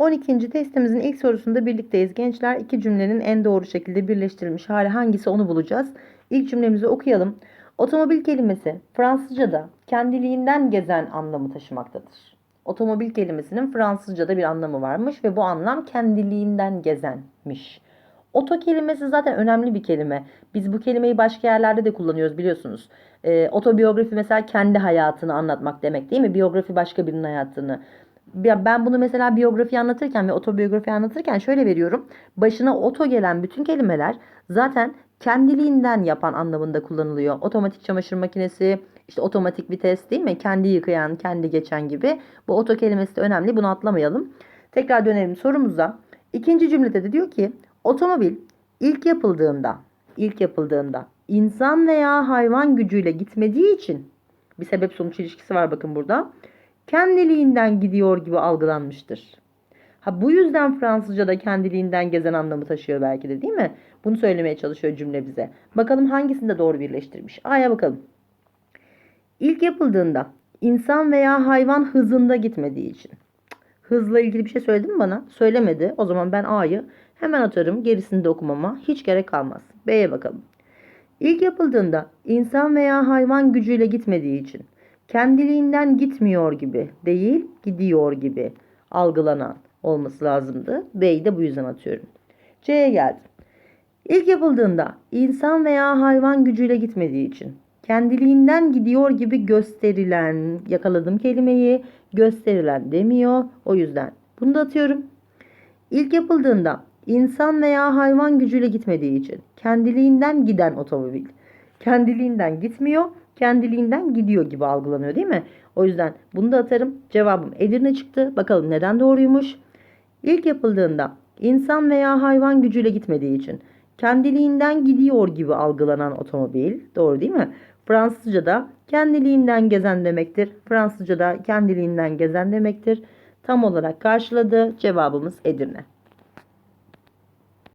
12. testimizin ilk sorusunda birlikteyiz. Gençler iki cümlenin en doğru şekilde birleştirilmiş hali hangisi onu bulacağız. İlk cümlemizi okuyalım. Otomobil kelimesi Fransızca'da kendiliğinden gezen anlamı taşımaktadır. Otomobil kelimesinin Fransızca'da bir anlamı varmış ve bu anlam kendiliğinden gezenmiş. Oto kelimesi zaten önemli bir kelime. Biz bu kelimeyi başka yerlerde de kullanıyoruz biliyorsunuz. Ee, otobiyografi mesela kendi hayatını anlatmak demek değil mi? Biyografi başka birinin hayatını. Ben bunu mesela biyografi anlatırken ve otobiyografi anlatırken şöyle veriyorum. Başına oto gelen bütün kelimeler zaten kendiliğinden yapan anlamında kullanılıyor. Otomatik çamaşır makinesi, işte otomatik vites değil mi? Kendi yıkayan, kendi geçen gibi. Bu oto kelimesi de önemli. Bunu atlamayalım. Tekrar dönelim sorumuza. İkinci cümlede de diyor ki otomobil ilk yapıldığında ilk yapıldığında insan veya hayvan gücüyle gitmediği için bir sebep sonuç ilişkisi var bakın burada. Kendiliğinden gidiyor gibi algılanmıştır. Ha bu yüzden Fransızca'da kendiliğinden gezen anlamı taşıyor belki de değil mi? Bunu söylemeye çalışıyor cümle bize. Bakalım hangisinde doğru birleştirmiş. A'ya bakalım. İlk yapıldığında insan veya hayvan hızında gitmediği için. Hızla ilgili bir şey söyledi mi bana? Söylemedi. O zaman ben A'yı hemen atarım. Gerisini de okumama hiç gerek kalmaz. B'ye bakalım. İlk yapıldığında insan veya hayvan gücüyle gitmediği için kendiliğinden gitmiyor gibi değil gidiyor gibi algılanan olması lazımdı. B'yi de bu yüzden atıyorum. C'ye geldim. İlk yapıldığında insan veya hayvan gücüyle gitmediği için kendiliğinden gidiyor gibi gösterilen yakaladım kelimeyi gösterilen demiyor. O yüzden bunu da atıyorum. İlk yapıldığında insan veya hayvan gücüyle gitmediği için kendiliğinden giden otomobil. Kendiliğinden gitmiyor, kendiliğinden gidiyor gibi algılanıyor değil mi? O yüzden bunu da atarım. Cevabım Edirne çıktı. Bakalım neden doğruymuş? İlk yapıldığında insan veya hayvan gücüyle gitmediği için kendiliğinden gidiyor gibi algılanan otomobil. Doğru değil mi? Fransızca'da kendiliğinden gezen demektir. Fransızca'da kendiliğinden gezen demektir. Tam olarak karşıladı. Cevabımız Edirne.